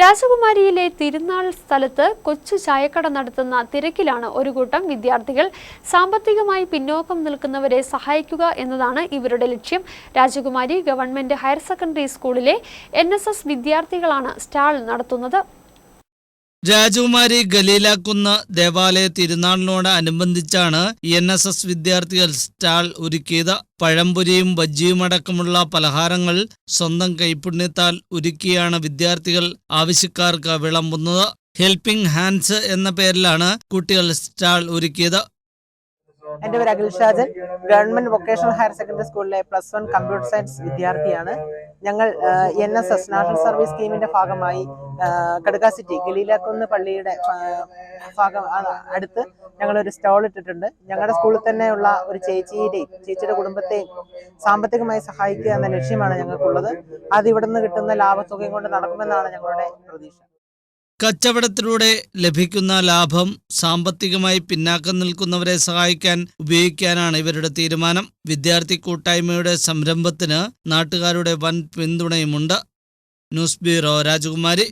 രാജകുമാരിയിലെ തിരുനാൾ സ്ഥലത്ത് കൊച്ചു ചായക്കട നടത്തുന്ന തിരക്കിലാണ് ഒരു കൂട്ടം വിദ്യാർത്ഥികൾ. സാമ്പത്തികമായി പിന്നോക്കം നിൽക്കുന്നവരെ സഹായിക്കുക എന്നതാണ് ഇവരുടെ ലക്ഷ്യം. രാജകുമാരി ഗവൺമെന്റ് ഹയർ സെക്കൻഡറി സ്കൂളിലെ എൻ വിദ്യാർത്ഥികളാണ് സ്റ്റാൾ നടത്തുന്നത്. രാജകുമാരി ഗലീലാക്കുന്ന് ദേവാലയ തിരുനാളിനോട് അനുബന്ധിച്ചാണ് എൻ എസ് എസ് വിദ്യാർത്ഥികൾ സ്റ്റാൾ ഒരുക്കിയത്. പഴംപൊരിയും ബജ്ജിയുമടക്കമുള്ള പലഹാരങ്ങൾ സ്വന്തം കൈപുണ്യത്താൽ ഒരുക്കിയാണ് വിദ്യാർത്ഥികൾ ആവശ്യക്കാർക്ക് വിളമ്പുന്നത്. ഹെൽപ്പിംഗ് ഹാൻഡ്സ് എന്ന പേരിലാണ് കുട്ടികൾ സ്റ്റാൾ ഒരുക്കിയത്. എന്റെ പേര് Akhil Shajan. Government vocational higher secondary സ്കൂളിലെ പ്ലസ് വൺ കമ്പ്യൂട്ടർ സയൻസ് വിദ്യാർത്ഥിയാണ്. ഞങ്ങൾ N S S national service സ്കീമിന്റെ ഭാഗമായി കടുക്ക സിറ്റി ഗലീലാക്കുന്ന് പള്ളിയുടെ ഭാഗം അടുത്ത് ഒരു സ്റ്റോൾ ഇട്ടിട്ടുണ്ട്. ഞങ്ങളുടെ സ്കൂളിൽ തന്നെയുള്ള ഒരു ചേച്ചിയുടെയും ചേച്ചിയുടെ കുടുംബത്തെയും സാമ്പത്തികമായി സഹായിക്കുക എന്ന ലക്ഷ്യമാണ് ഞങ്ങൾക്കുള്ളത്. അത് ഇവിടെ കിട്ടുന്ന ലാഭത്തുകയും കൊണ്ട് നടക്കുമെന്നാണ് ഞങ്ങളുടെ പ്രതീക്ഷ. കച്ചവടത്തിലൂടെ ലഭിക്കുന്ന ലാഭം സാമ്പത്തികമായി പിന്നാക്കം നിൽക്കുന്നവരെ സഹായിക്കാൻ ഉപയോഗിക്കാനാണ് ഇവരുടെ തീരുമാനം. വിദ്യാർത്ഥി കൂട്ടായ്മയുടെ സംരംഭത്തിന് നാട്ടുകാരുടെ വൻ പിന്തുണയുമുണ്ട്. ന്യൂസ് ബ്യൂറോ രാജകുമാരി.